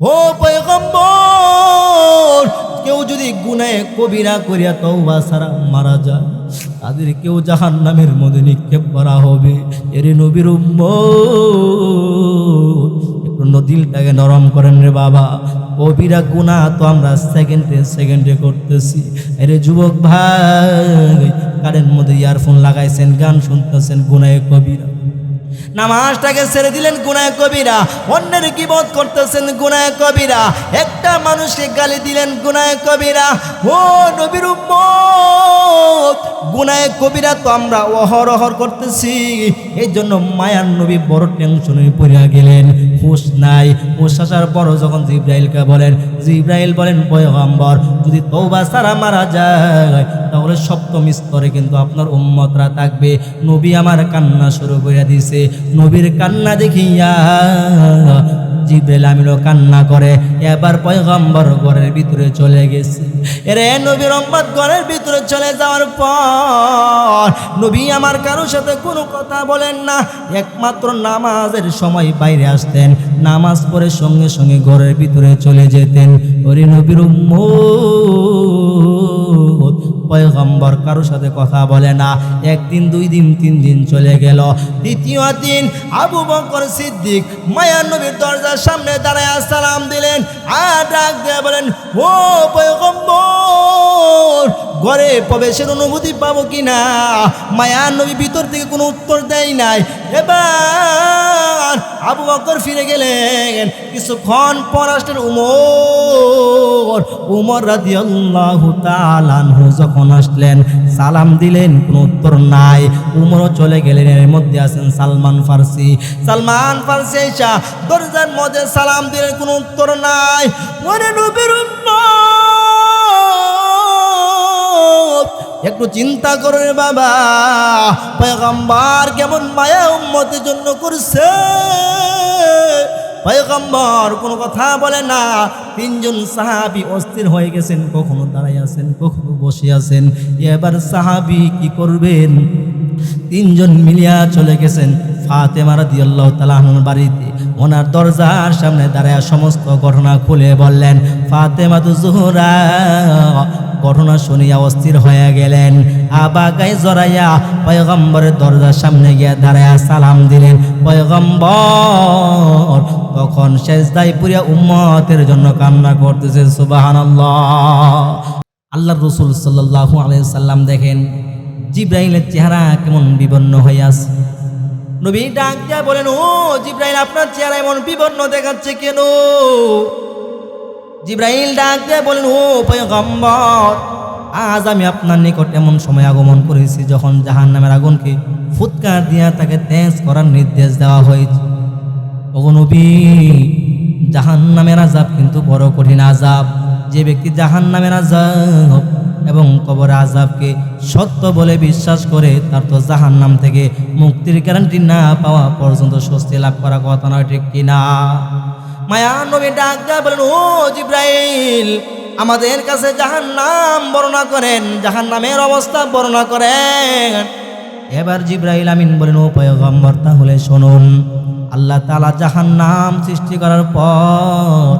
ও পয়গম্বর, কেউ যদি গুনায় কবিরা করিয়া তওবা সারা মারা যায় তাদের কেউ জাহান নামের মধ্যে নিক্ষেপ করা হবে। এর নবীর একটু নদীলটাকে নরম করেন রে বাবা। কবিরা গুণা তো আমরা সেকেন্ডে সেকেন্ডে করতেছি। এরে যুবক ভাই কারের মধ্যে ইয়ারফোন লাগাইছেন, গান শুনতেছেন, গুনায় কবিরা। নামাজটাকে ছেড়ে দিলেন গুনায় কবিরা। অন্যের বোধ করতেছেন গুনায় কবিরা। একটা মানুষকে গালি দিলেন গুনায় কবিরা। ও নবীর গুনায় কবিরা তো আমরা অহরহর করতেছি। এই জন্য মায়ার নবী বড় টেনশনে পড়িয়া গেলেন। হুশ নাই, হুশ আসার পরও যখন জিব্রাইলকে বলেন, জিব্রাইল বলেন, পয়গম্বর, যদি তৌবা সারা মারা যায়, তাহলে সপ্তম স্তরে কিন্তু আপনার উম্মতরা থাকবে। নবী আমার কান্না শুরু করে দিছে। নবীর কান্না দেখিয়া জিব্রাইল আমিনও কান্না করে। এবার পয়গম্বর ঘরের ভিতরে চলে গেছে। এরে নবীর উম্মত ঘরের ভিতরে চলে যাওয়ার পর নবী আমার কারোর সাথে কোনো কথা বলেন না। একমাত্র নামাজের সময় বাইরে আসতেন। নামাজ পড়ে সঙ্গে সঙ্গে ঘরের ভিতরে চলে যেতেন। ওরে নবীর উম্মত পয়গম্বর কারোর সাথে কথা বলে না। একদিন, দুই দিন, তিন দিন চলে গেল। দ্বিতীয় দিন আবু বকর সিদ্দিক মায়া নবীর দরজার সামনে দাঁড়ায় সালাম দিলেন। আর ডাক দিয়ে বলেন, ও পয়গম্বর, ঘরে প্রবেশের অনুভূতি পাবো কিনা? মায়া নবী ভিতর থেকে কোনো উত্তর দেয় নাই। এবার আবু বকর ফিরে গেলেন। কিছুক্ষণ পররাষ্ট্রের উমর। উমর রাদিয়াল্লাহু তাআলা আনহু যখন আসলেন, সালাম দিলেন, কোনো উত্তর নাই। উমরও চলে গেলেন, এর মধ্যে আছেন সালমান ফার্সি। সালমান ফার্সি এসা দরজার মধ্যে সালাম দিলেন, কোনো উত্তর নাই। ওরে নবীর একটু চিন্তা করে রে বাবা, পয়গম্বর কেমন মায়া উম্মতের জন্য করছে? পয়গম্বর কোনো কথা বলে না। তিনজন সাহাবি অস্থির হয়ে গেছেন, কখনো দাঁড়াই আছেন, কখনো বসে আছেন। এবার সাহাবি কি করবেন? তিনজন মিলিয়া চলে গেছেন ফাতেমা রাদিয়াল্লাহু তাআলা আনহার বাড়িতে। ওনার দরজার সামনে দাঁড়ায় সমস্ত ঘটনা খুলে বললেন ফাতেমা তো জোহরা ঘটনা শুনিয়া অস্থির হয়ে গেলেন। আবাগাই জড়াইয়া পয়গম্বরের দরজার সামনে গিয়া দাঁড়ায়া সালাম দিলেন, পয়গম্বর, তখন শেষ দায় পুরিয়া উম্মতের জন্য কান্না করতেছে সুবাহান আল্লাহ রসুল সাল্লাহ সাল্লাম দেখেন জিব্রাহিলের চেহারা কেমন বিবন্ন আছে নবী ডাক দিয়া বলেন, ও জিব্রাহিল আপনার চেহারা এমন বিবন্ন দেখাচ্ছে কেন? জিব্রাহিল ডাক দিয়ে বলেন ও পয়গম্বর, আজ আমি আপনার নিকট এমন সময় আগমন করেছি যখন জাহান নামের আগুনকে ফুৎকার দিয়া তাকে তেজ করার নির্দেশ দেওয়া হয়েছে। নবী জাহান নামের আজাব কিন্তু বড় কঠিন আজাব যে ব্যক্তি জাহান নামের আজাব এবং কবর আজাবকে সত্য বলে বিশ্বাস করে, তার তো জাহান নাম থেকে মুক্তির গ্যারান্টি না পাওয়া পর্যন্ত স্বস্তি লাভ করা কথা নয়, ঠিক কিনা? মায়া নবী ডাক দেয়া বলেন, ও জিব্রাইল, আমাদের কাছে জাহান নাম বর্ণনা করেন জাহান নামের অবস্থা বর্ণনা করেন। এবার জিব্রাইল আমিন বলেন, ও পয়গম্বর, তাহলে শুনুন, আল্লাহ তালা জাহান নাম সৃষ্টি করার পর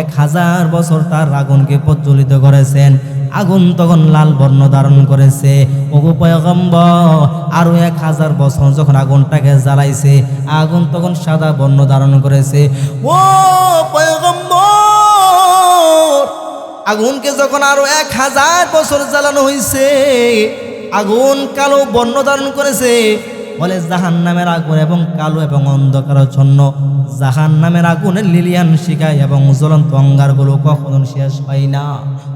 এক হাজার বছর তার আগুনকে প্রজ্বলিত করেছেন। আগুন তখন লাল বর্ণ ধারণ করেছে। ওগো পয়গম্বর, আরও এক হাজার বছর যখন আগুনটাকে জ্বালাইছে, আগুন তখন সাদা বর্ণ ধারণ করেছে। ও পয়গম্বর, আগুনকে যখন আরও এক হাজার বছর জ্বালানো হয়েছে আগুন কালো বর্ণ ধারণ করেছে, বলে জাহান নামের আগুন এবং কালো এবং অন্ধকারের জন্য। জাহান নামের আগুনের লিলিয়ান শিখায় এবং জ্বলন্ত অঙ্গারগুলো কখনো শেষ হয় না।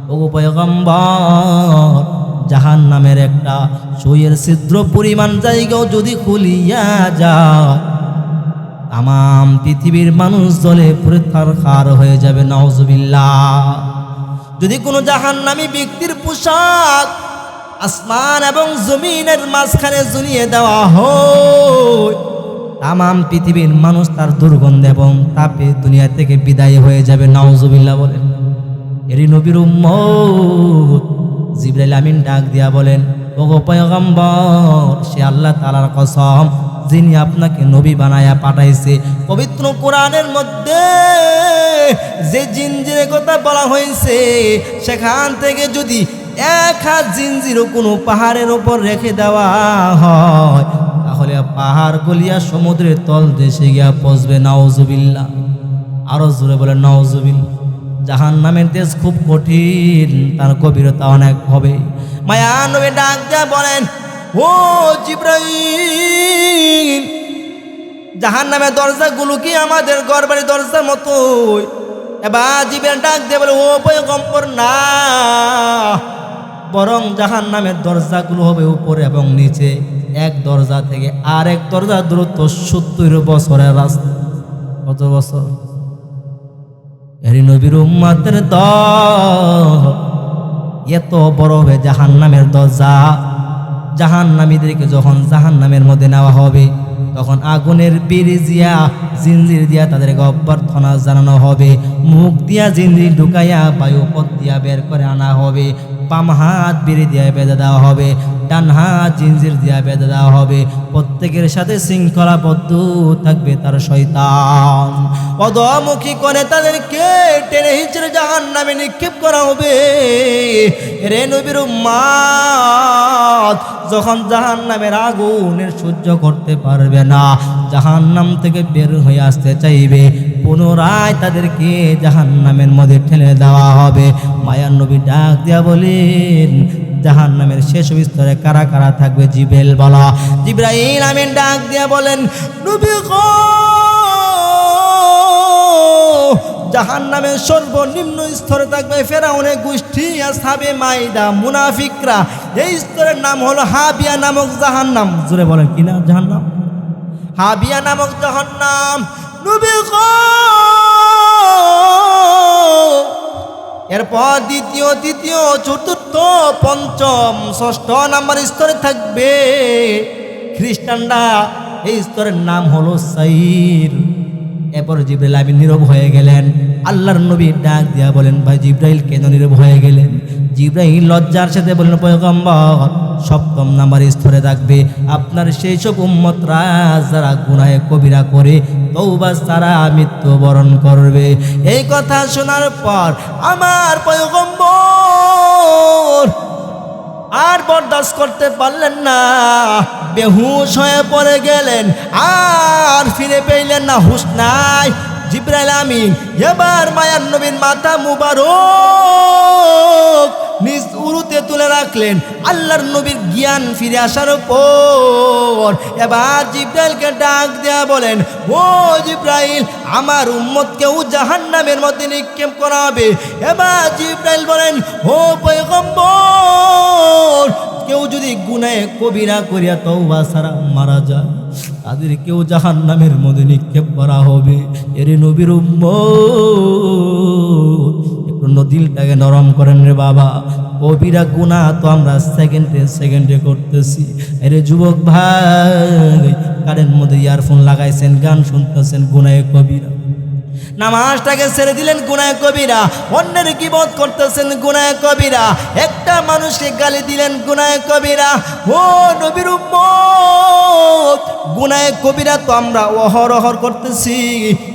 ওগো পয়গম্বর জাহান নামের একটা সইয়ের ছিদ্র পরিমাণ জায়গাও যদি খুলিয়া যায় তাম পৃথিবীর মানুষ জলে পুরে খার হয়ে যাবে নওজবিল্লাহ যদি কোনো জাহান জাহান্নামী ব্যক্তির পোশাক আসমান এবং জমিনের মাঝখানে ঝুলিয়ে দেওয়া হয় তাম পৃথিবীর মানুষ তার দুর্গন্ধ এবং তাপে দুনিয়া থেকে বিদায় হয়ে যাবে নওজবিল্লাহ বলেন। এরই নবীর উম্মত। জিব্রাইল আমিন ডাক দিয়া বলেন সে আল্লাহ তালার কসম, যিনি আপনাকে নবী বানায়া পাঠাইছে, পবিত্র কোরআনের মধ্যে যে জিনজিরের কথা বলা হয়েছে সেখান থেকে যদি এক হাত জিনজিরও কোনো পাহাড়ের ওপর রেখে দেওয়া হয়, তাহলে পাহাড় গলিয়া সমুদ্রের তল দেশে গিয়া পচবে নাওজুবিল্লা আরও জোরে বলে নওজুবিল্লা জাহান নামের দেশ খুব কঠিন, তার গভীরতা অনেক হবে। মায়া নবী ডাক দেয়া বলেন, ও জিব্রাইল জাহান নামের দরজাগুলো কি আমাদের গড়বাড়ির দরজার মতো এবার জীবের ডাক দিয়ে বলে, ও পয়গম্বর, না, বরং জাহান নামের দরজাগুলো হবে উপরে এবং নিচে। এক দরজা থেকে আর এক দরজা দূরত্ব সত্তর বছরের রাস্তা। কত বছর? এরি নবীর উম্মাতের এত বড় হবে জাহান নামের দরজা। জাহান নামীদেরকে যখন জাহান নামের মধ্যে নেওয়া হবে, তখন আগুনের বিরিজিয়া জিঞ্জির দিয়া তাদেরকে অভ্যর্থনা জানানো হবে। মুখ দিয়া জিঞ্জির ঢুকাইয়া বায়ু পথ দিয়া বের করে আনা হবে। বাম হাত বিড়ি দিয়া বেঁধে দেওয়া হবে, ডান হাত জিনজির দিয়া বেঁধে দেওয়া হবে। প্রত্যেকের সাথে শৃঙ্খলাবদ্ধ থাকবে তার শয়তান। অধমুখী করে তাদেরকে টেনে হিচড়ে জাহান নামে নিক্ষেপ করা হবে। রে নবীর উম্মাদ, যখন জাহান নামের আগুনের সহ্য করতে পারবে না জাহান নাম থেকে বের হয়ে আসতে চাইবে পুনরায় তাদেরকে জাহান নামের মধ্যে ঠেলে দেওয়া হবে। মায়ার নবী ডাক দেওয়া বলেন জাহান নামের শেষ স্তরে কারা কারা থাকবে জিবেল বলা। জিব্রাহিম আমিন ডাক দিয়া বলেন, নবী জাহান নামের সর্বনিম্ন স্তরে থাকবে ফেরাউনের গোষ্ঠী সাবে মাইদা মুনাফিকরা। এই স্তরের নাম হলো হাবিয়া নামক জাহান নাম জোরে বলেন, কি নাম জাহান নাম হাবিয়া নামক জাহান নাম নবী গো এরপর দ্বিতীয়, তৃতীয়, চতুর্থ, পঞ্চম, ষষ্ঠ নাম্বার স্তরে থাকবে খ্রিস্টানরা। এই স্তরের নাম হলো সাইর। এরপর জিব্রাইল আমিন নীরব হয়ে গেলেন। আল্লাহর নবী ডাক দিয়া বলেন, ভাই জিব্রাইল, কেন নীরব হয়ে গেলেন? জিব্রাইল লজ্জার সাথে বললেন, পয়গম্বর, সপ্তম নাম্বার স্তরে থাকবে। আপনার সেই সব উম্মতরা যারা গুনাহে কবিরা করে তৌবা সারা মৃত্যুবরণ করবে। এই কথা শোনার পর আমার পয়গম্বর আর বরদাস্ত করতে পারলেন না। বেহুশ হয়ে পড়ে গেলেন, আর ফিরে পেলেন না। হুশ নাই, জিব্রাইল আমিন। এবার মায়ার নবীর মাথা মুবারক নিজ উরুতে তুলে রাখলেন। আল্লাহর নবীর জ্ঞান ফিরে আসার পর এবার জিব্রাইলকে ডাক দেয়া বলেন, ও জিব্রাইল, আমার উম্মতকেও জাহান্নামের মধ্যে নিক্ষেপ করা হবে এবার জিব্রাইল বলেন, ও পয়গম্বর, কেউ যদি গুনায় কবিরা করিয়া তওবা ছাড়া মারা যায় তাদের কেউ জাহান নামের মধ্যে নিক্ষেপ করা হবে। এর নবীর উম্মত একটু নদীলটাকে নরম করেন রে বাবা। কবিরা গুণা তো আমরা সেকেন্ডে সেকেন্ডে করতেছি। আরে যুবক ভাই কারের মধ্যে ইয়ারফোন লাগাইছেন, গান শুনতেছেন গুনায় কবিরা। নামাজটাকে ছেড়ে দিলেন গুনায় কবিরা। অন্যের কিবত করতেছেন গুনায় কবিরা। একটা মানুষকে গালি দিলেন গুনায় কবিরা। ও নবীর উম্মত গুনায় কবিরা তো আমরা অহরহর করতেছি।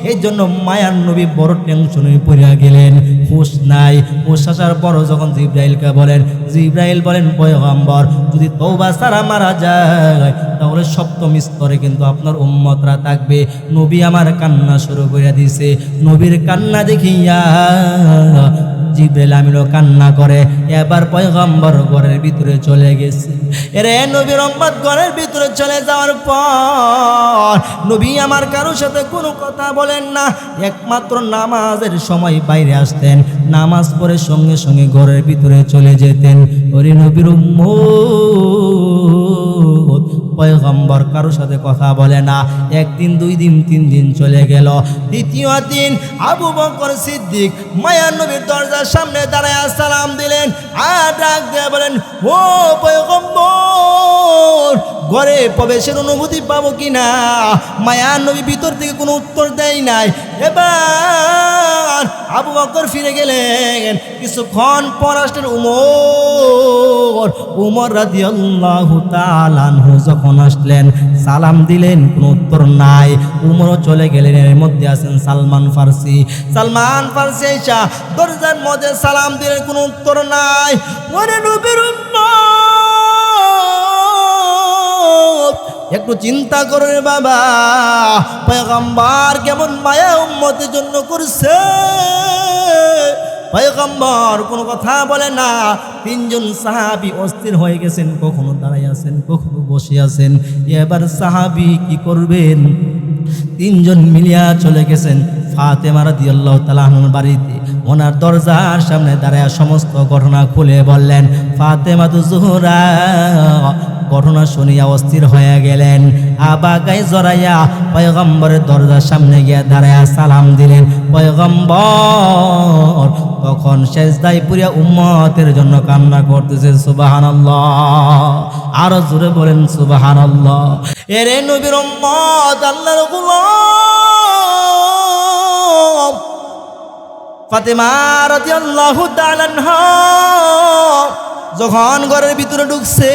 এই জন্য মায়ার নবী বড় টেনশনে পড়িয়া গেলেন। হুশ নাই, হুশ আসার পর যখন জিব্রাইলকে বলেন, জিব্রাইল বলেন, পয়গম্বর, যদি তৌবা সারা মারা যায়, তাহলে সপ্তম স্তরে কিন্তু আপনার উম্মতরা থাকবে। নবী আমার কান্না শুরু করে দিছে। নবীর কান্না দেখিয়া কান্না করে। এবার পয়গম্বর ঘরের ভিতরে চলে গেছে। এরে উম্মত ঘরের ভিতরে চলে যাওয়ার পর নবী আমার কারোর সাথে কোনো কথা বলেন না। একমাত্র নামাজের সময় বাইরে আসতেন। নামাজ পড়ে সঙ্গে সঙ্গে ঘরের ভিতরে চলে যেতেন। ওরে নবীর পয়গম্বর কারোর সাথে কথা বলে না। একদিন, দুই দিন, তিন দিন চলে গেল। দ্বিতীয় দিন আবু বকর সিদ্দিক মায়ার নবীর দরজার সামনে দাঁড়ায় সালাম দিলেন। আর ডাক দিয়ে বলেন, ও পয়গম্বর ঘরে প্রবেশের অনুভূতি পাবো কি না মায়ার নবী ভিতর থেকে কোনো উত্তর দেয় নাই। এবার আবু বকর ফিরে গেলেন। কিছুক্ষণ পর আসলেন উমর। উমর রাদিয়াল্লাহু তাআলাহু যখন আসলেন, সালাম দিলেন, কোনো উত্তর নাই। উমরও চলে গেলেন, এর মধ্যে আছেন সালমান ফার্সি। সালমান ফার্সি এসা দরজার মধ্যে সালাম দিলেন, কোনো উত্তর নাই। ওরে নবীর উম্মত! একটু চিন্তা করো রে বাবা। পয়গম্বর কেমন মায়া উম্মতের জন্য করছে। পয়গম্বর কোনো কথা বলে না। তিনজন সাহাবি অস্থির হয়ে গেছেন, কখনো দাঁড়াই আছেন, কখনো বসে আছেন। এবার সাহাবি কি করবেন? তিনজন মিলিয়া চলে গেছেন ফাতেমা রাদিয়াল্লাহু তাআলা আনহার বাড়িতে। ওনার দরজার সামনে দাঁড়ায় সমস্ত ঘটনা খুলে বললেন ফাতেমা তো জোহরা ঘটনা শুনিয়া অস্থির হয়ে গেলেন। আবাগাই জড়াইয়া পয়গম্বরের দরজার সামনে গিয়ে দাঁড়ায়া সালাম দিলেন, পয়গম্বর, তখন শেষদাই পুরিয়া উম্মতের জন্য কান্না করতেছে সুবাহান আরও জোরে বলেন সুবাহান এরে নবীর উম্মত, আল্লাহর গোলাম। তাআলা যখন ঘরের ভিতরে ঢুকছে,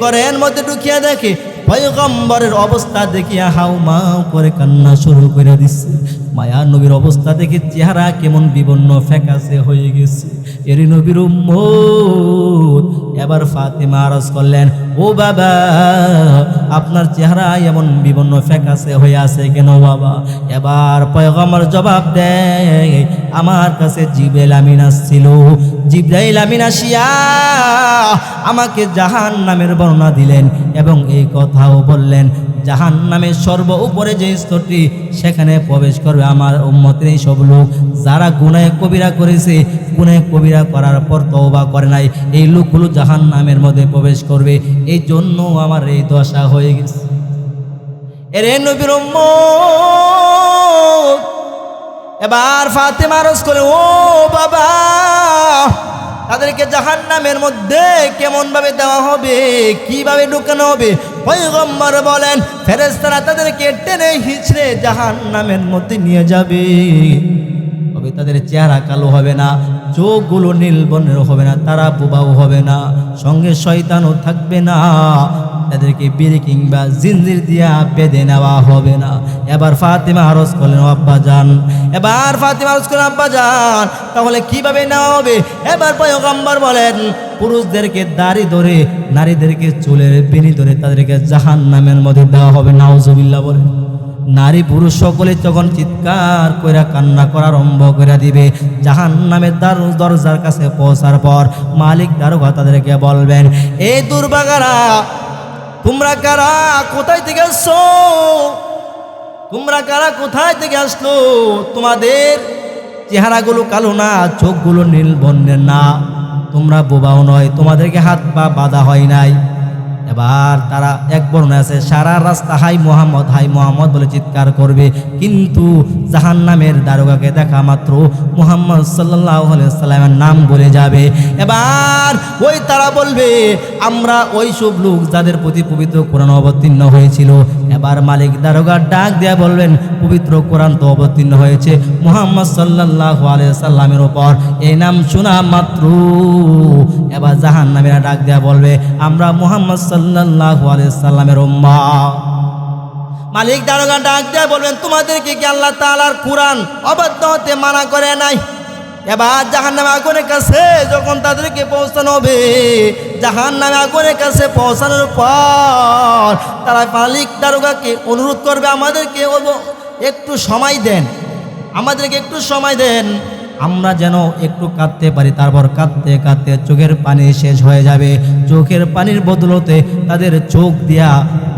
ঘরের মধ্যে ঢুকিয়া দেখে, পয়গম্বরের অবস্থা দেখিয়া হাউ মাউ করে কান্না শুরু করে দিচ্ছে। মায়া নবীর অবস্থা দেখে চেহারা কেমন বিবন্ন ফ্যাকাসে হয়ে গেছে। এর নবীর এবার ফাতেমা আরজ করলেন, ও বাবা, আপনার চেহারা এমন বিবন্ন ফ্যাকাসে হয়ে আছে কেন বাবা? এবার পয়গম্বর জবাব দেয়, আমার কাছে জিবেল আমিন আসছিল। জিব্রাইল আমিন আসিয়া আমাকে জাহান নামের বর্ণনা দিলেন এবং এই কথাও বললেন জাহান নামের সর্ব উপরে যে স্তরটি, সেখানে প্রবেশ করবে আমার উম্মতের এই সব লোক। যারা গুনায় কবিরা করেছে, গুনায় কবিরা করার পর তওবা করে নাই। এই লোকগুলো জাহান নামের মধ্যে প্রবেশ করবে। এই জন্য আমার এই দশা হয়ে গেছে। এরে নবীর এবার ফাতে মারস করে, ও বাবা তাদেরকে জাহান নামের মধ্যে কেমনভাবে দেওয়া হবে, কীভাবে ঢুকানো হবে? পয়গম্বর বলেন ফেরেস্তারা তাদেরকে টেনে হিচড়ে জাহান নামের মধ্যে নিয়ে যাবে। তবে তাদের চেহারা কালো হবে না, চোখগুলো নীল বর্ণের হবে না, তারা বোবাও হবে না, সঙ্গে শয়তানও থাকবে না। তাদেরকে বিড়ি কিংবা জিনজির দিয়া বেঁধে নেওয়া হবে না। এবার ফাতিমা আরজ করলেন, আব্বা যান। এবার ফাতিমা আরজ করলেন, আব্বা যান। তাহলে কীভাবে নেওয়া হবে? এবার পয়গম্বর বলেন, পুরুষদেরকে দাড়ি ধরে, নারীদেরকে চুলের বেনি ধরে তাদেরকে জাহান নামের মধ্যে দেওয়া হবে। নাওজবিল্লা বলেন, নারী পুরুষ সকলে তখন চিৎকার কইরা কান্না করা আরম্ভ করে দিবে জাহান নামের দ্বার দরজার কাছে পৌঁছার পর মালিক দারোগা তাদেরকে বলবেন এই দুর্বাগারা তোমরা কারা কোথায় থেকে আসছো? তোমরা কারা কোথায় থেকে আসলো? তোমাদের চেহারাগুলো কালো না, চোখগুলো নীল বর্ণের না। তোমরা বোবাও নয়, তোমাদেরকে হাত পা বাঁধা হয় নাই। এবার তারা এক বর্ণনা আছে, সারা রাস্তা, হাই মোহাম্মদ হাই মোহাম্মদ বলে চিৎকার করবে। কিন্তু জাহান নামের দারোগাকে দেখা মাত্র মোহাম্মদ সাল্লাহ সাল্লামের নাম বলে যাবে। এবার ওই তারা বলবে, আমরা ওই সব লোক যাদের প্রতি পবিত্র কোরআন অবতীর্ণ হয়েছিল। এবার মালিক দারোগার ডাক দেয়া বলবেন, পবিত্র কোরআন তো অবতীর্ণ হয়েছে মোহাম্মদ সাল্লাহ সাল্লামের ওপর এই নাম শোনা মাত্র। এবার জাহান নামেরা ডাক দেয়া বলবে, আমরা মোহাম্মদ সাল্লাহ সাল্লামের ওম্মা মালিক দারোগা ডাক দেয়া বলবেন, তোমাদেরকে কি আল্লাহ তালার কোরআন অবাধ্য হতে মানা করে নাই? এবার জাহান নামে আগুনের কাছে যখন তাদেরকে পৌঁছানো হবে জাহান নামে আগুনের কাছে পৌঁছানোর পর তারা মালিক দারোগাকে অনুরোধ করবে, আমাদেরকে একটু সময় দেন, আমাদেরকে একটু সময় দেন। আমরা যেন একটু কাঁদতে পারি, তারপর কাঁদতে কাঁদতে চোখের পানি শেষ হয়ে যাবে। চোখের পানির বদলতে তাদের চোখ দিয়া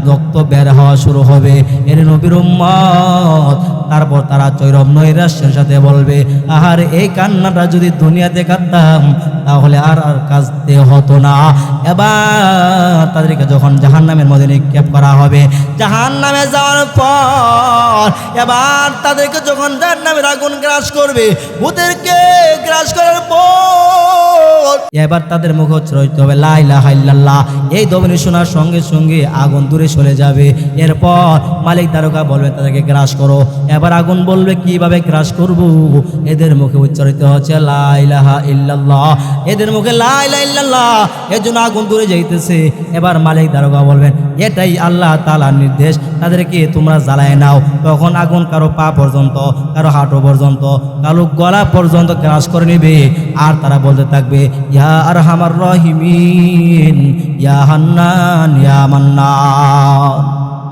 রক্ত বের হওয়া শুরু হবে। এর নবীর উম্মত, তারপর তারা চৈরব নৈরাশ্যের সাথে বলবে, আহার, এই কান্নাটা যদি দুনিয়াতে কাঁদতাম তাহলে আর আর কাজতে হতো না। এবার তাদেরকে যখন জাহান নামের মধ্যে নিক্ষেপ করা হবে জাহান নামে যাওয়ার পর এবার তাদেরকে যখন জাহান নামের আগুন গ্রাস করবে, ওদেরকে গ্রাস করার পর এবার তাদের মুখ হচ্ছে হবে লাইলা হাইল্লাল্লাহ এই দবনি শোনার সঙ্গে সঙ্গে আগুন দূরে চলে যাবে। এরপর মালিক তারকা বলবে, তাদেরকে গ্রাস করো। এবার আগুন বলবে, কীভাবে গ্রাস করব? এদের মুখে উচ্চারিত হচ্ছে লাইলাহা ইল্লাল্লাহ। এদের মুখে লাইলা ইল্লাল্লাহ। এর জন্য আগুন দূরে যাইতেছে। এবার মালিক দারোগা বলবেন এটাই আল্লাহ তালার নির্দেশ। তাদেরকে তোমরা জ্বালায় নাও। তখন আগুন কারও পা পর্যন্ত, কারও হাঁটু পর্যন্ত, কারও গলা পর্যন্ত গ্রাস করে নেবে। আর তারা বলতে থাকবে, ইয়া আর হামার রহিমিন, ইয়া হান্নান, ইয়া মান্নান।